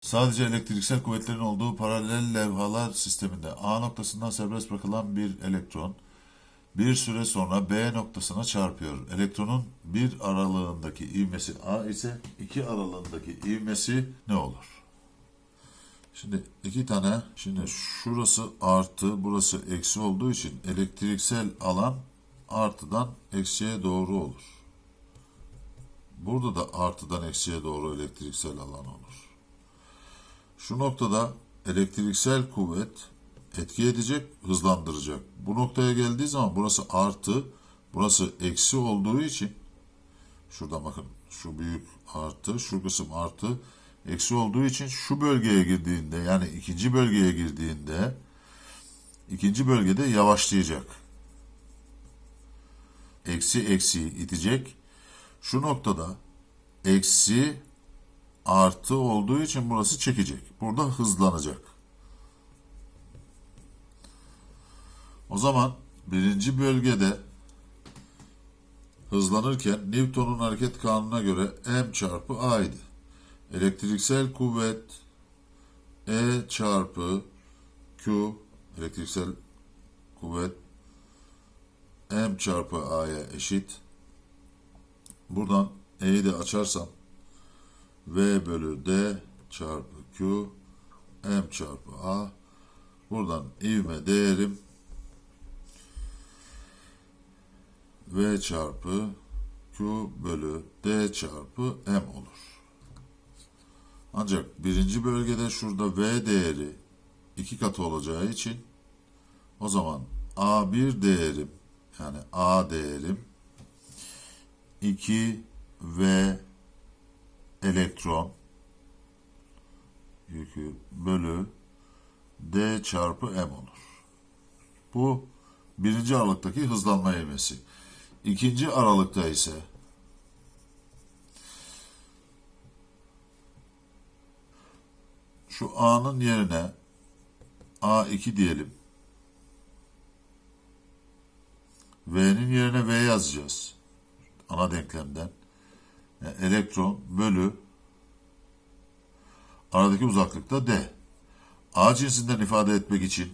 Sadece elektriksel kuvvetlerin olduğu paralel levhalar sisteminde A noktasından serbest bırakılan bir elektron bir süre sonra B noktasına çarpıyor. Elektronun bir aralığındaki ivmesi A ise iki aralığındaki ivmesi ne olur? Şimdi iki tane, şimdi şurası artı, burası eksi olduğu için elektriksel alan artıdan eksiye doğru olur. Burada da artıdan eksiye doğru elektriksel alan olur. Şu noktada elektriksel kuvvet etki edecek, hızlandıracak. Bu noktaya geldiği zaman burası artı, burası eksi olduğu için şurada bakın şu büyük artı, şu kısım artı, eksi olduğu için şu bölgeye girdiğinde yani ikinci bölgeye girdiğinde ikinci bölgede yavaşlayacak. Eksi eksiyi itecek. Şu noktada eksi artı olduğu için burası çekecek. Burada hızlanacak. O zaman birinci bölgede hızlanırken Newton'un hareket kanununa göre m çarpı a idi. Elektriksel kuvvet E çarpı Q elektriksel kuvvet m çarpı a'ya eşit. Buradan e'yi de açarsam V bölü D çarpı Q M çarpı A buradan ivme değerim V çarpı Q bölü D çarpı M olur. Ancak birinci bölgede şurada V değeri iki katı olacağı için o zaman A1 değerim yani A değerim 2 V elektron yükü bölü D çarpı M olur. Bu birinci aralıktaki hızlanma ivmesi. İkinci aralıkta ise şu A'nın yerine A2 diyelim. V'nin yerine V yazacağız. Ana denklemden. Elektron bölü aradaki uzaklıkta D. A cinsinden ifade etmek için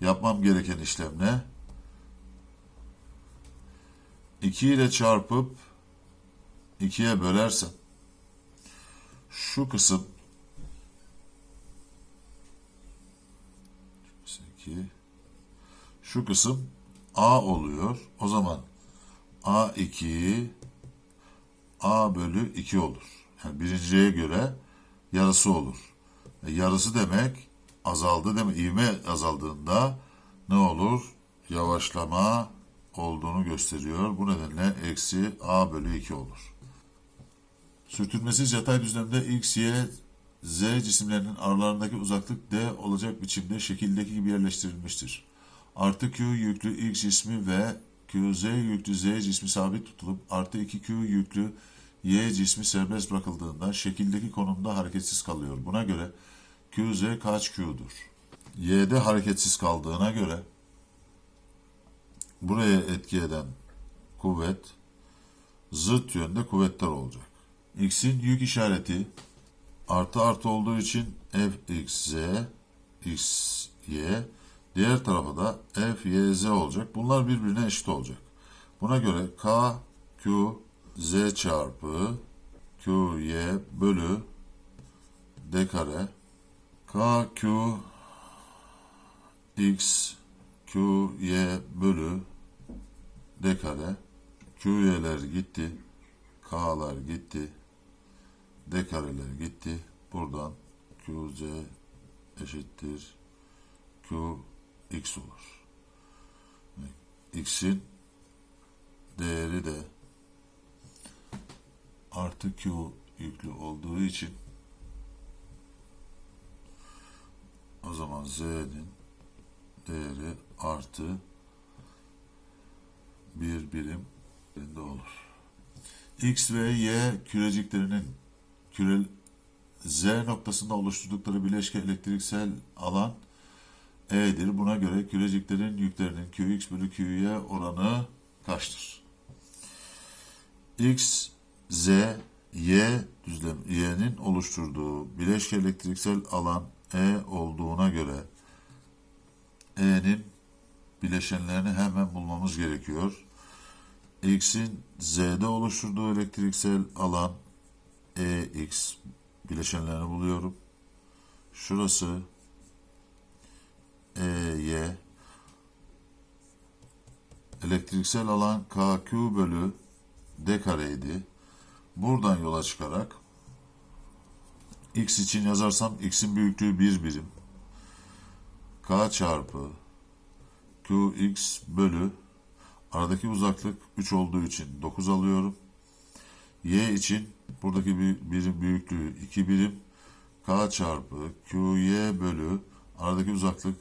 yapmam gereken işlem ne? 2 ile çarpıp 2'ye bölersem şu kısım 2 şu kısım A oluyor. O zaman A2 A bölü 2 olur. Yani birinciye göre yarısı olur. E, yarısı demek azaldı demek. İvme azaldığında ne olur? Yavaşlama olduğunu gösteriyor. Bu nedenle eksi A bölü 2 olur. Sürtünmesiz yatay düzlemde X, Y, Z cisimlerinin aralarındaki uzaklık D olacak biçimde şekildeki gibi yerleştirilmiştir. Artı Q yüklü X cismi ve QZ yüklü Z cismi sabit tutulup artı 2Q yüklü Y cismi serbest bırakıldığında şekildeki konumda hareketsiz kalıyor. Buna göre QZ kaç Q'dur? Y'de hareketsiz kaldığına göre buraya etki eden kuvvet zıt yönde kuvvetler olacak. X'in yük işareti artı artı olduğu için Fxz, Xy, diğer tarafa da Fyz olacak. Bunlar birbirine eşit olacak. Buna göre K, Q, Z çarpı QY bölü D kare K, Q, X, Q, Y bölü D kare QY'ler gitti. K'lar gitti. D kareler gitti. Buradan QZ eşittir. Q X olur. X'in değeri de artı Q yüklü olduğu için o zaman Z'nin değeri artı bir birim olur. X ve Y küreciklerinin küre Z noktasında oluşturdukları bileşke elektriksel alan E'dir. Buna göre küreciklerin yüklerinin Qx bölü Qy oranı kaçtır? X, Z Y düzlem Y'nin oluşturduğu bileşke elektriksel alan E olduğuna göre E'nin bileşenlerini hemen bulmamız gerekiyor. X'in Z'de oluşturduğu elektriksel alan EX bileşenlerini buluyorum. Şurası elektriksel alan KQ bölü D kareydi. Buradan yola çıkarak X için yazarsam X'in büyüklüğü 1 birim. K çarpı QX bölü aradaki uzaklık 3 olduğu için 9 alıyorum. Y için buradaki bir birim büyüklüğü 2 birim. K çarpı QY bölü aradaki uzaklık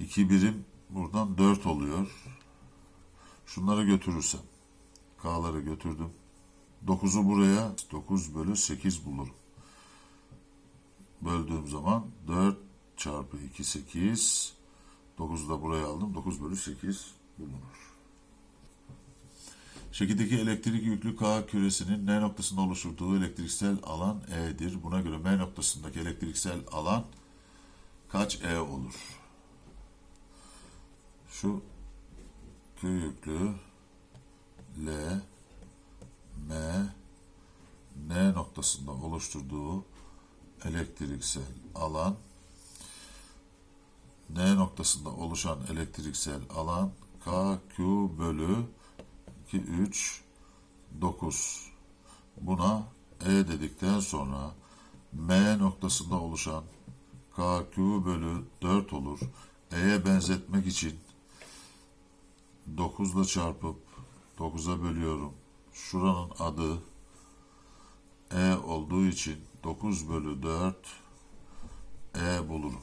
2 birim buradan 4 oluyor. Şunları götürürsem K'ları götürdüm. 9'u buraya 9 bölü 8 bulurum. Böldüğüm zaman 4 çarpı 2 8 9'u da buraya aldım. 9 bölü 8 bulunur. Şekildeki elektrik yüklü K küresinin N noktasında oluşturduğu elektriksel alan E'dir. Buna göre M noktasındaki elektriksel alan kaç E olur? Şu Q yüklü L M N noktasında oluşturduğu elektriksel alan N noktasında oluşan elektriksel alan KQ bölü 2, 3, 9. Buna E dedikten sonra M noktasında oluşan KQ bölü 4 olur. E'ye benzetmek için 9'da çarpıp 9'a bölüyorum. Şuranın adı E olduğu için 9 bölü 4 E bulurum.